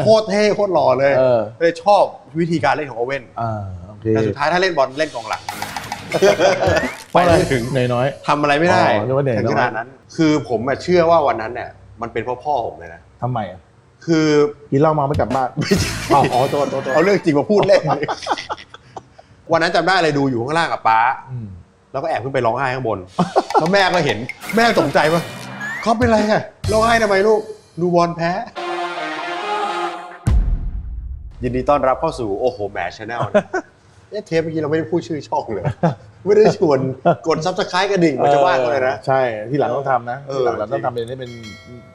โคตรเท่โคตรหล่อเลยเออ เลยชอบวิธีการเล่นของโอเว่นอ่าโอเคแต่สุดท้ายถ้าเล่นบอลเล่นกองหลังเพราะอะไรไม่ถึงเหนื่อยน้อย ทำอะไรไม่ได้อ๋อนึกว่าเหนื่อยถึงขนาดนั้น คือผมอะเชื่อว่าวันนั้นเนี่ยมันเป็นเพ่อพ่อผมเลยนะทำไมอะคือ กินเหล้าเมาไม่กลับบ้านไม่ใช่อ๋ออ๋อโทษโทษโทษ เอาเรื่องจริงมาพูดเล่น วันนั้นจำได้เลยดูอยู่ข้างล่างกับป้าอืม แล้วก็แอบขึ้นไปร้องไห้ข้างบน แล้วแม่ก็เห็น แม่ตกใจว่าเขาเป็นไรอะร้องไห้ทำไมลูก ดูบอลแพ้ ยินดีต้อนรับเข้าสู่โอ้โหแหมชาแนลเอ๊ะเทปเมื่อกี้เราไม่ได้พูดชื่อช่องเลย ไม่ได้ชวนกดซับสไครต์กระดิ่งเหมือนจะว่ากันเลยนะ ใช่ที่หลังต้องทำนะเออ ที่หลังเราต้องทำเป็นให้เป็น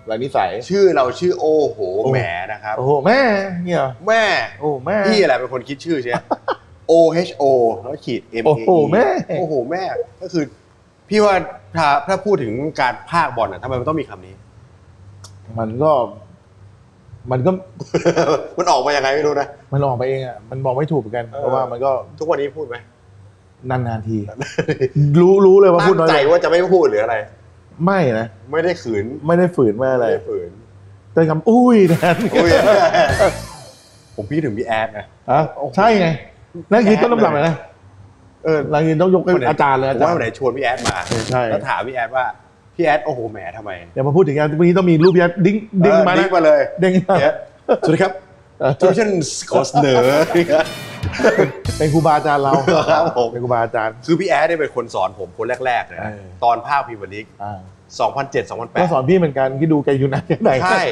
รายนิสัย ชื่อเราชื่อโอ้โหแหมนะครับ โอ้โหแม่เนี่ยเหรอแม่โอ้แม่ พี่อะไรเป็นคนคิดชื่อใช่ไหม O H O แล้วขีด M A E โอ้โหแม่ โอ้โหแม่ ก็คือ พี่ว่าถ้าถ้าพูดถึงการพากย์บอลอะทำไมมันต้องมีคำนี้ มันก็ มันก็มันออกมายังไงไม่รู้นะ มันออกไปเองอะมันบอกไม่ถูกเหมือนกันเออเพราะว่ามันก็ทุกวันนี้พูดไหมนานๆที รู้รู้เลยว่าพูตั้ดงน้อยใจลงว่าจะไม่พูดหรืออะไร ไม่นะ ไม่ได้ขืนไม่ได้ฝืนไม่อะไรไม่ได้ฝืนแต่คำอุ้ยแทนอุ้ยผมพี่ถึงพี่แอดนะ อะใช่ไงนั่นคือต้นตำรับเลยนะเออหลังจากต้องยกให้อาจารย์เลยผอามจารว่าย์ วันไหนชวนพี่แอดมา ใช่ แล้วถามพี่แอดว่า พี่แอดโอ้โหแหมทำไมเดี๋ยวมาพูดถึงงานวันนี้ต้องมีรูปยัดดิ้งดิ้งเออมาดิ้นะงมาเลยดิ้งมาพี่แอดสวัสดีครับเออทุกท่านขอเสนอเป็นครูบาอาจารย์เราครับผมเป็นครูบาอาจารย์คือพี่แอดเนี่ยเป็นคนสอนผมคนแรกๆเลยนะเออตอนภาคพรีเมียร์ลีกอ่า2007ก็ส2008อนพี่เหมือนกันที่ดูแกอยู่ไหนแค่ไหนใช่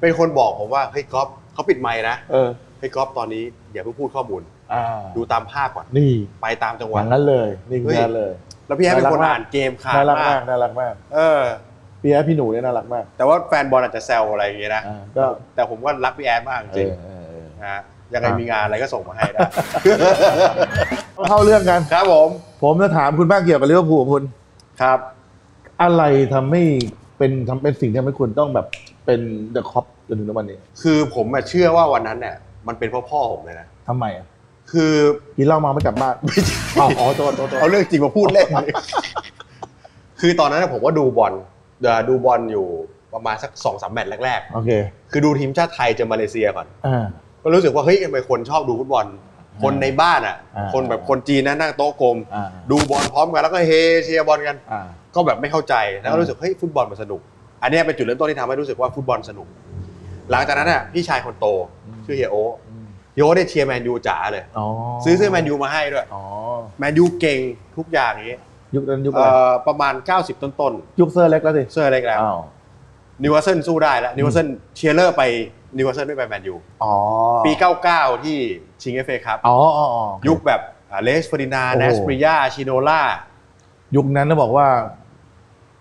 เป็นคนบอกผมว่าเฮ้ยก๊อฟเขาปิดไมค์นะเออเฮ้ยก๊อฟตอนนี้อย่าเพิ่งพูดข้อมูลอ่าดูตามภาพก่อนนี่ไปตามจังหหวะวังนั้นเลยนี่คือเฮ้ยนั้นเลย แล้วพี่แอดเป็นคนน่ารักมากอ่านเกมขาดน่ารักมามากก น่ารักมากเออ พี่แอดพี่หนูเนี่ยน่ารักมากแต่ว่าแฟนบอลอาจจะแซวอะไรอย่างเงี้ยนะ อ่าก็แต่ผมก็รักพี่แอดมากจเอริงอเออเออๆนะฮะยังไงมีงานอะไรก็ส่งมาให้ได้ เข้าเรื่องกัน ครับผมผมจะถามคุณบ้างเกี่ยวกับลิเวอร์พูลคุณ ครับอะไรทำให้เป็นทำเป็นสิ่งที่ทำให้คุณต้องแบบเป็นเดอะคอปจนถึงทุกวันนี้คือผมอะเชื่อว่าวันนั้นเนี่ยมันเป็นเพ่อพ่อผมเลยนะทำไมอะ คือกินเหล้าเมาไม่กลับบ้านไม่ใช่อ๋ออ๋อโทษโทษโทษ เอาเรื่องจริงมาพูดเล่น คือตอนนั้นผมก็ดูบอลเอ่อดูบอลอยู่ประมาณสักสองสามแมตช์แรกโอเคๆ คือดูทีมชาติไทยเจอมาเลเซียก่อน อ่า ก็รู้สึกว่าเฮ้ยทำไมคนชอบดูฟุตบอล คนในบ้านอะ อ่า คนแบบคนจีนนะนั่งโต๊ะกลม อ่าดูบอลพร้อมกันแล้วก็เฮเชียร์บอลกัน อ่า ก็แบบไม่เข้าใจแล้วก็อ่ารู้สึกเฮ้ยฟุตบอลมันสนุก อันเนี้ยเป็นจุดเริ่มต้นที่ทำให้รู้สึกว่าฟุตบอลสนุก หลังจากนั้นอะพี่ชายคนโตชื่อเฮียโอ อืมเฮียโอได้เชียร์แมนยูจ๋าเลย อ๋อซื้อเสื้อแมนยูมาให้ด้วย อ๋อแมนยูเก่งทุกอย่างนี้ยุคนั้นยุคอะเอ่ไรอประมาณ 90ต้นยุคเซอร์เล็กแล้วสิๆเสื้อเล็กแล้วอ้าวนิวคาสเซิลสู้ได้แล้วนิวคาสเซิลเชียร์เลอร์ไปนิวคาสเซิลไม่ไปแมนยูอ๋อปี 99 ที่ชิงเอฟเอครับอ๋ออ๋ออ๋อ ยุคแบบเลสเฟอร์ดินาโอ้โห เนสปริยาชิโนล่ายุคนั้นนะบอกว่า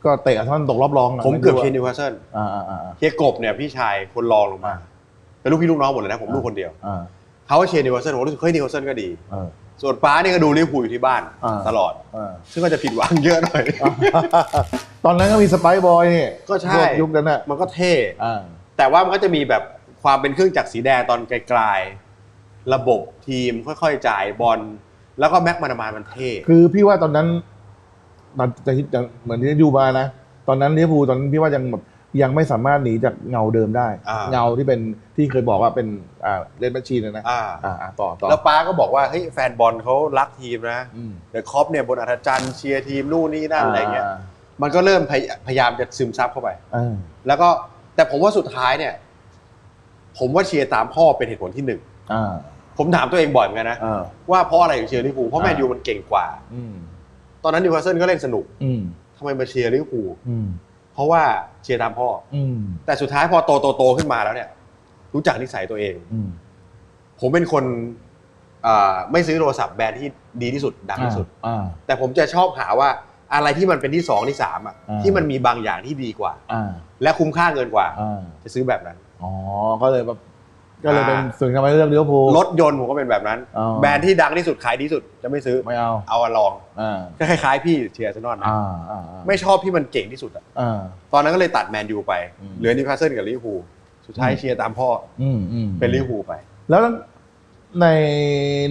ก็เตะท่อนตกรอบรองะผมเกือบเชียร์ไรู้นิวคาสเซิลอ่าอ่าอ่าอ่าเฮียกบเนี่ยพี่ชายคนรองลงมา อ่าเป็นลูกพี่ลูกน้องหมดเลยนะผมลูกคนเดียว อ่า เขาก็เชียร์นิวคาสเซิลผมรู้สึกเฮ้ยนิวคาสเซิลก็ดี เออ ส่วนป้านี่ก็ดูลิเวอร์พูลอยู่ที่บ้านอ่า ตลอดอ่าซึ่งก็จะผิดหวังเยอะหน่อย ตอนนั้นก็มีสไปซ์บอยนี่ก็ใช่ พวยุคนั้นอะมันก็เท่ อ่า แต่ว่ามันก็จะมีแบบความเป็นเครื่องจักรสีแดงตอนไกลๆ ระบบทีมค่อยๆ จ่ายบอล แล้วก็แม็กมานามานมันเท่ คือพี่ว่าตอนนั้นตอนจะคิดเหมือนที่ยูบานะ ตอนนั้นลิเวอร์พูลตอนนั้นพี่ว่ายังแบบ ยังไม่สามารถหนีจากเงาเดิมได้ อ่า เงาที่เป็นที่เคยบอกว่าเป็นอ่าเลนแมชชีนนะอ่า อ่าอ่าต่อต่อแล้วป้าก็บอกว่าเฮ้ยแฟนบอลเขารักทีมนะอืมเดอะคอปเนี่ยบนอัธจันทร์เชียร์ทีมนู่นนี่นั่นอะไรเงี้ย มันก็เริ่มพยพยายามจะซึมซับเข้าไป อ่าแล้วก็แต่ผมว่าสุดท้ายเนี่ย ผมว่าเชียร์ตามพ่อเป็นเหตุผลที่หนึ่งอ่าผมถามตัวเองบ่อยเหมือนกันนะอ่า ว่าเพราะอะไรถึงเชียร์ลิเวอร์พูลเพราะอ่าแมนยูมันเก่งกว่า อืมตอนนั้นนิวคาสเซิลก็เล่นสนุกอืมทำไมมาเชียร์ลิเวอร์พูลอืม เพราะว่าเชียร์ตามพ่ออืมแต่สุดท้ายพอโตโตโตขึ้นมาแล้วเนี่ย รู้จักนิสัยตัวเองอืมผมเป็นคนอ่าไม่ซื้อโทรศัพท์แบรนด์ที่ดีที่สุดดังที่สุดอ่าแต่ผมจะชอบหาว่าอะไรที่มันเป็นที่สองที่สามอะอ่าที่มันมีบางอย่างที่ดีกว่าอ่าและคุ้มค่าเงินกว่าอ่า จะซื้อแบบนั้นอ๋อก็เลยแบบ ก็เลยเป็นอ่าส่วนทำให้เลือกลิเวอร์พูล รถยนต์ผมก็เป็นแบบนั้น อ๋อ แบรนด์ที่ดังที่สุดขายดีที่สุดจะไม่ซื้อ ไม่เอาเอาอะลอง อ่าก็คล้ายๆพี่เชียร์อาร์เซนอลนะ อ่าอ่าอ่าไม่ชอบที่มันเก่งที่สุดอะอ่า ตอนนั้นก็เลยตัดแมนยูไป อืม เหลือนิวคาสเซิลกับลิเวอร์พูลสุดท้ายอืมเชียร์ตามพ่ออืมอืมเป็นลิเวอร์พูลไป แล้วใน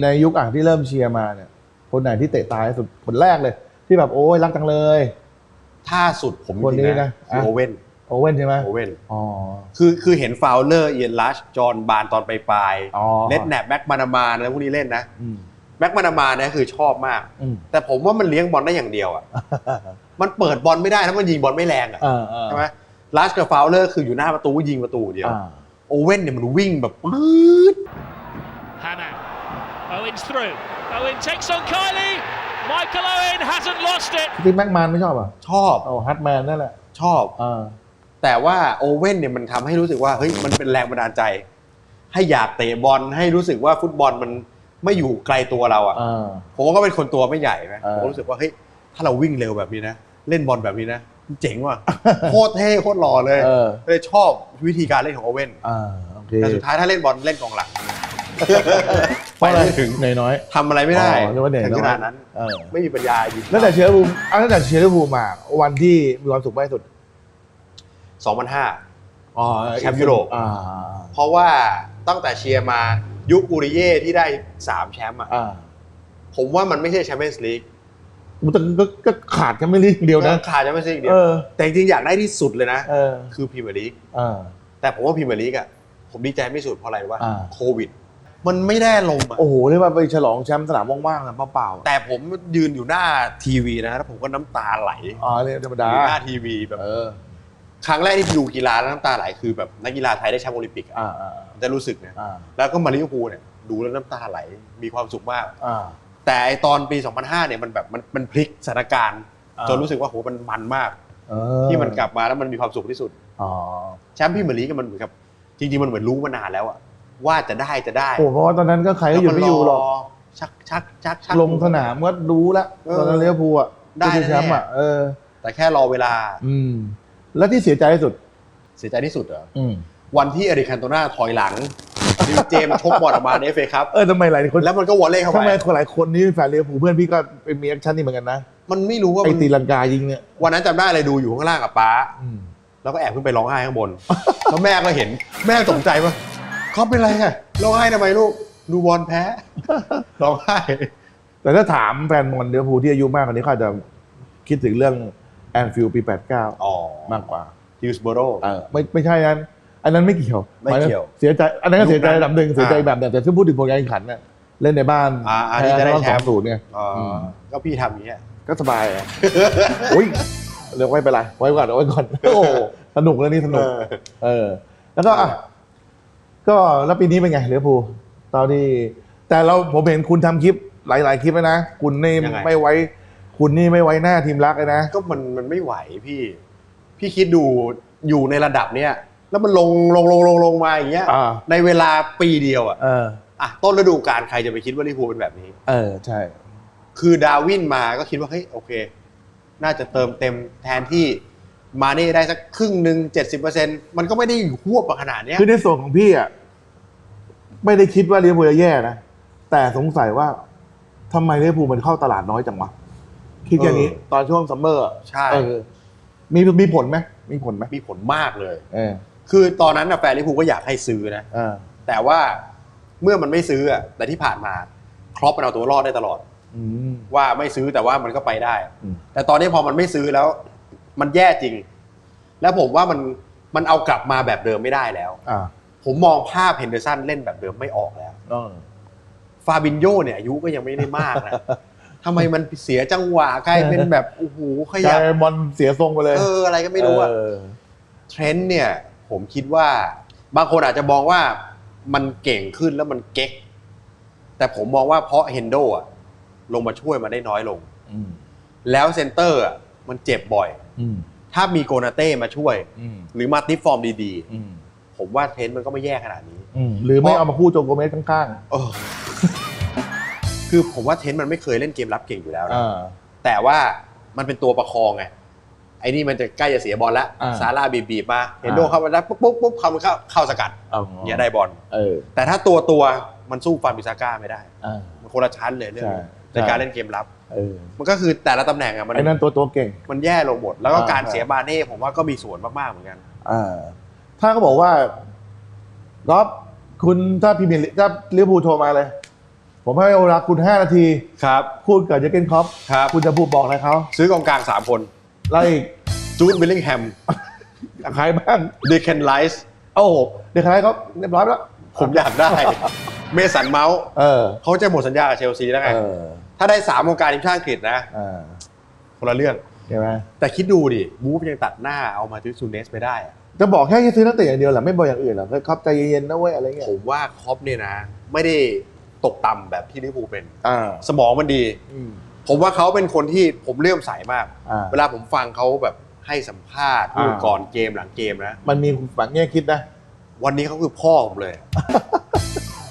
ในยุคอ่างที่เริ่มเชียร์มาเนี่ย คนไหนที่เตะตายที่สุดคนแรกเลย ที่แบบโอ้ยรักจังเลย ถ้าสุดผมคนนี้จริงๆนะ คืออะโอเว่น โอเว่นใช่ไหมโอเว่นอ๋อ คือคือเห็นฟาวเลอร์เอียนลัชจอห์นบานตอนปลายอ๋อ ๆเลดแนบแบ็กมานามาแล้วพวกนี้เล่นนะ อืมแบ็กมานามาเนี่ยคือชอบมาก อืมแต่ผมว่ามันเลี้ยงบอลได้อย่างเดียวอะ มันเปิดบอลไม่ได้แล้วมันยิงบอลไม่แรงอะเออเออใช่ไหมลัชกับฟาวเลอร์คืออยู่หน้าประตูยิงประตูเดียว อ่าโอเว่นเนี่ยมันวิ่งแบบปื๊ด Hannah. Owen's through. Owen takes on Kylie. Michael Owen hasn't lost it. สตีฟแม็กแมนไม่ชอบอะชอบโอ้ฮัตแมนนั่นแหละชอบ เออ แต่ว่าโอเว่นเนี่ยมันทำให้รู้สึกว่าเฮ้ยมันเป็นแรงบันดาลใจ ให้อยากเตะบอลให้รู้สึกว่าฟุตบอลมันไม่อยู่ไกลตัวเราอะ เออ ผมก็เป็นคนตัวไม่ใหญ่ไหมเออ ผมก็รู้สึกว่าเฮ้ยถ้าเราวิ่งเร็วแบบนี้นะ เล่นบอลแบบนี้นะเจ๋งว่ะ โคตรเท่โคตรหล่อเลยเออเลยชอบวิธีการเล่นของโอเว่นอ่าโอเคแต่สุดท้ายถ้าเล่นบอลเล่นกองหลังเพราะอะไรไม่ถึงเหนื่อยน้อย ทำอะไรไม่ได้อ๋อนึกว่าเหนื่อยถึงน้อยขนาดนั้น เออ ไม่มีปัญญายิงตั้งแต่เชียร์ลิเวอร์พูลอะตั้งแต่เชียร์ลิเวอร์พูลมาวันที่มีความสุขมากที่สุด 2005 อ๋อแชมป์ยุโรป อ่าเพราะว่าตั้งแต่เชียร์มายุคอูริเย่ที่ได้ 3 แชมป์อะอ่าผมว่ามันไม่ใช่แชมเปี้ยนส์ลีกอุ๊ยแต่ก็ก็ขาดกันไม่ลีกเดียวนะขาดแชมเปี้ยนส์ลีกเดียเอวอแต่จริงๆอยากได้ที่สุดเลยนะ เออคือพรีเมียร์ลีกอ่าแต่ผมว่าพรีเมียร์ลีกอะผมดีใจไม่สุดเพราะอะไรรู้ว่าอ่า โควิด มันไม่ได้ลมอะโอ้โหเรียกว่าไปฉลองแชมป์สนามว่างๆนะเปล่าๆอะแต่ผมยืนอยู่หน้าทีวีนะแล้วผมก็น้ำตาไหลอ๋อเนี่ยธรรมอดายู่หน้าทีวีแบบเออ ครั้งแรกที่ดูกีฬาแล้วน้ำตาไหลคือแบบนักกีฬาไทยได้แชมป์โอลิมปิกอะอ่าอ่าผมจะรู้สึกนะอ่าแล้วก็มาลิเวอร์พูลเนี่ยดูแล้วน้ำตาไหลมีความสุขมาก อ่า แต่ไอ้ตอนปี 2005 เนี่ยมันแบบมันมันพลิกสถานการณ์อ่า จนรู้สึกว่าโหมันมันมาก เออที่มันกลับมาแล้วมันมีความสุขที่สุด อ๋อแชมป์พรีเมียร์ลีกมันเหมือนกับจริงๆมันเหมือนรู้มานานแล้วอะว่าจะได้จะได้โอ้เพราะว่าตอนนั้นก็ใครก็หยุดไม่อยู่หรอกชักชักชักชัก ลงสนามก็รู้แล้วเออตอนนั้นลิเวอร์พูลอะได้จะแชมป์อะแน่เออ แต่แค่รอเวลา อืม แล้วที่เสียใจที่สุด เสียใจที่สุดเหรออืมวันที่เอริคันโตนาถอยหลังดิวเจมส์ชกบอลออกมาในเอฟเอครับเออทำไมหลายคนแล้วมันก็วอลเล่เข้าทำไปไมคนหลายคนนี่แฟนลิเวอร์พูลเพื่อนพี่ก็เป็นมีแอคชั่นนี่เหมือนกันนะมันไม่รู้ว่าไอ้มันตีลังกายิงเนี่ยวันนั้นจำได้เลยดูอยู่ข้างล่างกับป้าอืมแล้วก็แอบขึ้นไปร้องไห้ข้างบนแล้วแม่ก็เห็น แม่ตกใจว่าเขาเป็นไรอะร้องไห้ทำไมลูกดูบอลแพ้ร้องไห้แต่ถ้าถามแฟนบอลลิเวอร์พูลที่อายุมากกว่านี้เขาอาจจะคิดถึงเรื่อง แอนฟิลด์ปี 89 อ๋อมากกว่าฮิลส์โบโรเออไม่ไม่ใช่นั้น อันนั้นไม่เกี่ยว ไม่เกี่ยว เสียใจ อันนั้นก็เสียใจยุคนั้นระดับหนึ่งเสียใจอ่าแบบหนึ่งแต่ถ้าพูดถึงผลการแข่งขันเนี่ยเล่นในบ้านอ่าอันนี้จะได้แชมป์สองศูนย์ไงอ๋ออมก็พี่ทำอย่างเงี้ย ก็สบายอะโอ้ยเดี๋ยวไว้ไปนไรไว้ก่อนเอาไว้ก่อน โอ้ สนุกแล้วนี่สนุกเออเออ แล้วก็อะก็แล้วปีนี้เป็นไงลิเวอร์พูลตอนที่ แต่เราผมเห็นคุณทำคลิปหลาย ๆ คลิปแล้วนะ คุณนี่ยังไงไม่ไว้ คุณนี่ไม่ไว้หน้าทีมรักเลยนะ ก็มันมันไม่ไหวพี่ พี่คิดดูอยู่ในระดับเนี้ยแล้วมันลงลงลงลงลงมาอย่างเงี้ยอ่า ในเวลาปีเดียวอะเออ อะต้นฤดูกาลใครจะไปคิดว่าลิเวอร์พูลเป็นแบบนี้ เออใช่ คือดาร์วินมาก็คิดว่าเฮ้ยโอเค น่าจะเติมเต็มแทนที่มาเน่ได้สักครึ่งหนึ่งเจ็ดสิบเปอร์เซ็นมันก็ไม่ได้หวบมาขนาดเนี้ยคือในส่วนของพี่อะไม่ได้คิดว่าลิเวอร์พูลจะแย่นะแต่สงสัยว่าทำไมลิเวอร์พูลมันเข้าตลาดน้อยจังวะ คิดแค่นี้ตอนช่วงซัมเมอร์อะใช่ เออมีมีผลไหมมีผลไหมมีผลมากเลย เออคือตอนนั้นนะแฟนลิเวอร์พูลก็อยากให้ซื้อนะ เออแต่ว่าเมื่อมันไม่ซื้ออะแต่ที่ผ่านมาครอปมันเอาตัวรอดได้ตลอด อืม ว่าไม่ซื้อแต่ว่ามันก็ไปได้ อืม แต่ตอนนี้พอมันไม่ซื้อแล้ว มันแย่จริง แล้วผมว่ามันมันเอากลับมาแบบเดิมไม่ได้แล้ว อ่าผมมองภาพเฮนเดอร์สันเล่นแบบเดิมไม่ออกแล้ว เออ ฟาบินโยเนี่ยอายุก็ยังไม่ได้มากนะ ทำไมมันเสียจังหวะกลายเป็นแบบโอ้โหขกลายัยบเป็นบอลเสียทรงไปเลยเอออะไรก็ไม่รู้อะเออเทรนด์เนี่ย ผมคิดว่าบางคนอาจจะมองว่ามันเก่งขึ้นแล้วมันเก๊ก แต่ผมมองว่าเพราะเฮนโดอะลงมาช่วยมันได้น้อยลง อืมแล้วเซนเตอร์อะมันเจ็บบ่อย อืมถ้ามีโกนาเต้มาช่วย อืมหรือมาติฟฟอร์มดีอืมๆ ผมว่าเทรนด์มันก็ไม่แย่ขนาดนี้ อืมหรือไม่เอามาคู่โจโกเมสข้างเออ คือผมว่าเทรนด์มันไม่เคยเล่นเกมรับเก่งอยู่แล้วๆนะ อ่า แต่ว่ามันเป็นตัวประคองไงไอ้นี่มันจะใกล้จะเสียบอลแล้วอ่าซาร่าบีบบีบมาเห็นโดอ่า เข้ามาแล้วปุ๊บปุ๊บปุ๊บเข้ามันเข้าเข้าสกัดเอาเนี่ยได้บอลเออแต่ถ้าตัวตัวมันสู้ฟาร์มิซาก้าไม่ได้ อ่า มันคนละชั้นเลยเรื่องนี้ใช่ ในการเล่นเกมรับ เออมันก็คือแต่ละตำแหน่งอะมันไอ้นั่นตัวตัวเก่ง มันแย่ลงหมดแล้วก็อ่าการใช่เสียบาเน่ผมว่าก็มีส่วนมากๆเหมือนกัน อ่า ถ้าเขาบอกว่าก๊อฟคุณถ้าพรีเมียร์ลีกถ้าลิเวอร์พูลโทรมาเลย ผมให้เวลาคุณห้านาทีครับ พูดกับเจอร์เกนคล็อปครับ คุณจะพูดบอกอะไรเขาซื้อกองกลางสามคนแล้วอีกจูดวิลลิงแฮมใครบ้างเดค n นไลส์โอ้โหเด็กใครเขาเรียบร้อยแล้ว ผมอยากได้ เมสันเมาส์เออเขาจะหมดสัญญากับเชลซีแล้วไงเออถ้าได้สามวงการทีมชาติอังกฤษนะเออคนละเรื่องใช่ไหมแต่คิดดูดิบูฟยังตัดหน้าเอามาติสซูเนสไปได้อะจะบอกแค่ซื้อนักเตะอย่างเดียวเหรอไม่บอกอย่างอื่นเหรอก็ครับใจเย็นๆนะเว้ยอะไรเงี้ยผมว่าครอปเนี่ยนะ ไม่ได้ ตกต่ำแบบที่ลิเวอร์พูลเป็น อ่า สมองมันดี อืม ผมว่าเขาเป็นคนที่ผมเลื่อมใสมาก อ่าเวลาผมฟังเขาแบบให้สัมภาษณ์พูดอ่าก่อนเกมหลังเกมนะ มันมีฝังแง่คิดนะ วันนี้เขาคือพ่อผมเลย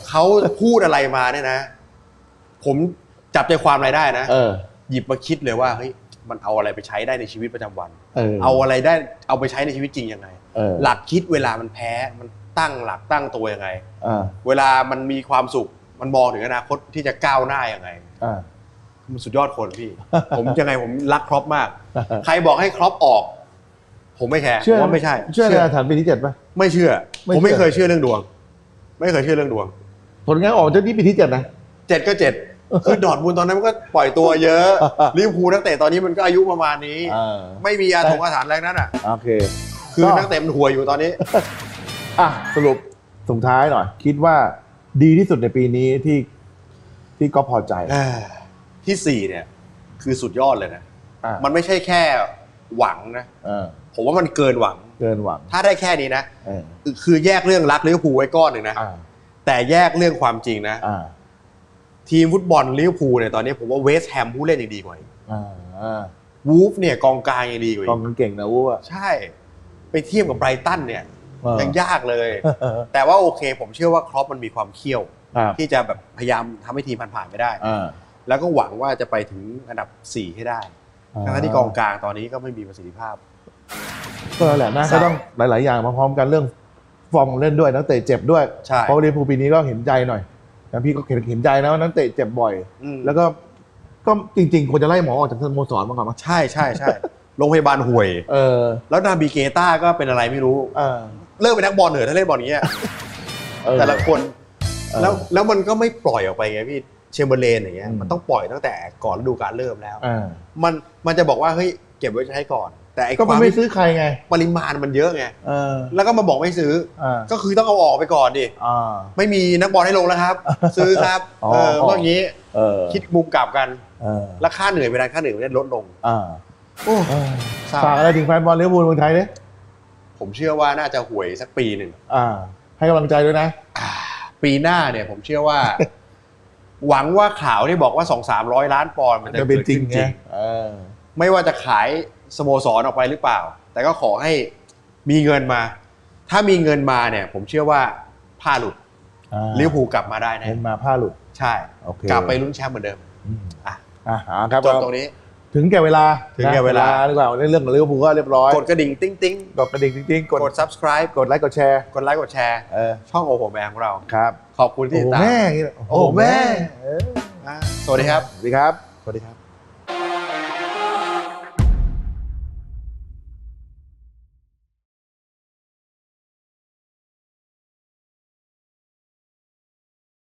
เขาพูดอะไรมาเนี่ยนะ ผมจับใจความอะไรได้นะ เออ หยิบมาคิดเลยว่าเฮ้ยมันเอาอะไรไปใช้ได้ในชีวิตประจำวัน เออ เอาอะไรได้เอาไปใช้ในชีวิตจริงยังไง เออหลักคิดเวลามันแพ้มันตั้งหลักตั้งตัวยังไง อ่า เวลามันมีความสุข มันมองถึงอนาคตที่จะก้าวหน้ายังไงอ่า มันสุดยอดคนพี่ ผมยังไงผมรักครอปมาก ใครบอกให้ครอปออก ผมไม่แคร์เชื่อ ผมว่าไม่ใช่เชื่อในอาถรรพ์ปีที่เจ็ดปะไม่เชื่อ ไม่ผมไม่เชื่อเคยเชื่อเรื่องดวง ไม่เคยเชื่อเรื่องดวงผลงานออกจากนี้ปีที่เจ็ดนะ เจ็ดก็เจ็ดคือดอร์ทมูลตอนนั้นมันก็ปล่อยตัวเยอะลิเวอร์พูลนักเตะตอนนี้มันก็อายุประมาณนี้อ่าไม่มีอาถงอาถรรพ์อะไรนั้นอะ โอเค คือก็นักเตะมันหัวยอยู่ตอนนี้ อะสรุปส่งท้ายหน่อย คิดว่า ดีที่สุดในปีนี้ที่ที่ก็พอใจที่สี่เนี่ยคือสุดยอดเลยนะ อะมันไม่ใช่แค่หวังนะ เออผมว่ามันเกินหวัง เกินหวังถ้าได้แค่นี้นะ เออคือแยกเรื่องรักลิเวอร์พูลไว้ก้อนหนึ่งนะ อ่าแต่แยกเรื่องความจริงนะ อ่าทีมฟุตบอลลิเวอร์พูลเนี่ยตอนนี้ผมว่าเวสต์แฮมผู้เล่นยังดีกว่าอีกอ่าอ่าวูฟเนี่ยกองกลางยังดีกว่าอีกองกเก่งนะวูบอะใช่ ไปเทียบกับไบรตันเนี่ยเออ ยังยากเลย แต่ว่าโอเค ผมเชื่อว่าครอปมันมีความเขี้ยวครับที่จะแบบพยายามทำให้ทีมผ่านๆไปได้อ่าแล้วก็หวังว่าจะไปถึงอันดับ 4 ให้ได้ทั้งที่กองกลางตอนนี้ก็ไม่มีประสิทธิภาพ ก็นั่นแหละนะใช่ก็ต้องหลาย ๆ อย่างมาพร้อมกันเรื่องฟอร์มเล่นด้วยนักเตะเจ็บด้วยใช่เพราะลิเวอร์พูลปีนี้ก็เห็นใจหน่อยแต่พี่ก็เห็นเห็นใจนะว่านักเตะเจ็บบ่อยอืมแล้วก็ก็จริง ๆควรจะไล่หมอออกจากสโมสรมาก่อนมั้ยใช่ใช่ใช่โรงพยาบาลห่วย เออ แล้วนาบิเกต้าก็เป็นอะไรไม่รู้ เออ เลิกเป็นนักบอลเถอะถ้าเล่นบอลอย่างเงี้ยเออ แต่ละคนเออ แล้วแล้วมันก็ไม่ปล่อยออกไปไงพี่เชมเบอร์เลนอย่างเงี้ยอืม มันต้องปล่อยตั้งแต่ก่อนฤดูกาลเริ่มแล้ว อ่ามันมันจะบอกว่าเฮ้ยเก็บไว้ใช้ก่อน แต่ไอ้ก็คมัวานมไม่ซื้อใครไงปริมาณมันเยอะไงเออแล้วก็มาบอกไม่ซื้อ อ่าก็คือต้องเอาออกไปก่อนดิอ่า ไม่มีนักบอลให้ลงแล้วครับ ซื้อครับอ๋อ เออก็อย่างนี้เออคิดมุมกลับกันเออแล้วค่าเหนื่อยเวลาค่าเหนื่อยมันได้ลดลงอ่าโอ้เออเศร้าฝากอะไรถึงแฟนบอลลิเวอร์พูลเมืองไทยเนี่ย ผมเชื่อว่าน่าจะห่วยสักปีหนึ่งอ่า ให้กำลังใจด้วยนะอ่าปีหน้าเนี่ยผมเชื่อว่า หวังว่าข่าวที่บอกว่าสองสามร้อยล้านปอนด์มันจะจะเป็นเกิดจริขึ้งนไงจริงเออไม่ว่าจะขายสโมสรออกไปหรือเปล่า แต่ก็ขอให้มีเงินมา ถ้ามีเงินมาเนี่ย ผมเชื่อว่าผ้าหลุดอ่าลิเวอร์พูลกลับมาได้แน่เห็นมาผ้าหลุด ใช่ โอเคกลับไปลุ้นแชมป์เหมือนเดิม อืมอะ อะเอาครับจบตรงนี้ ถึงแก่เวลาถึงแก่เวลา ดีกว่าในเรื่องของลิเวอร์พูลก็เรียบร้อย กดกระดิ่งติ้งติ้งกดกระดิ่งจริงๆกดกด subscribe กดไลค์กดแชร์กดไลค์กดแชร์เออช่องโอโหแมงของเราครับ ขอบคุณที่โอ้ติดตามแม่อย่างงี้โอ้แม่เอออะสวัสดีครับ สวัสดีครับ สวัสดีครับ